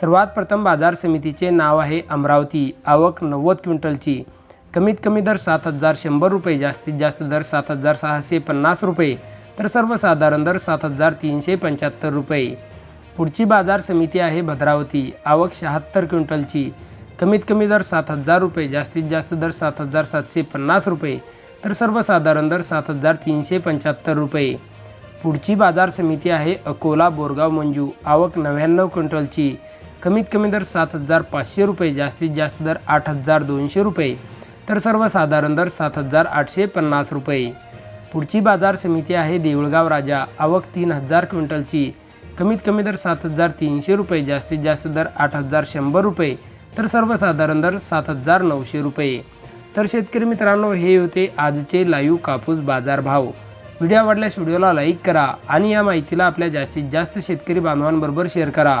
सर्वात प्रथम बाजार समितीचे नाव आहे अमरावती. आवक नव्वद क्विंटलची. कमीत कमी दर सात हजार शंभर रुपये जास्तीत जास्त दर सात हजार सहाशे पन्नास रुपये तर सर्वसाधारण दर सात हजार तीनशे पंच्याहत्तर रुपये. पुढची बाजार समिती आहे भद्रावती. आवक शहात्तर क्विंटलची. कमीत कमी दर सात हजार रुपये जास्तीत जास्त दर सात हजार सातशे पन्नास रुपये तर सर्वसाधारण दर सात हजार तीनशे पंच्याहत्तर रुपये. पुढची बाजार समिती आहे अकोला बोरगाव मंजू. आवक नव्याण्णव क्विंटलची. कमीत कमी दर सात हजार पाचशे रुपये जास्तीत जास्त दर आठ हजार दोनशे रुपये तर सर्वसाधारण दर सात हजार आठशे पन्नास रुपये. पुढची बाजार समिती आहे देऊळगाव राजा आवक तीन हजार क्विंटलची. कमीत कमी दर सात हजार तीनशे रुपये जास्तीत जास्त दर आठ हजार शंभर रुपये तर सर्वसाधारण दर सात हजार नऊशे रुपये. तर शेतकरी मित्रांनो हे होते आजचे लाईव्ह कापूस बाजार भाव व्हिडिओ आवडल्यास व्हिडिओला लाईक करा आणि या माहितीला आपल्या जास्तीत जास्त शेतकरी बांधवांबरोबर शेअर करा.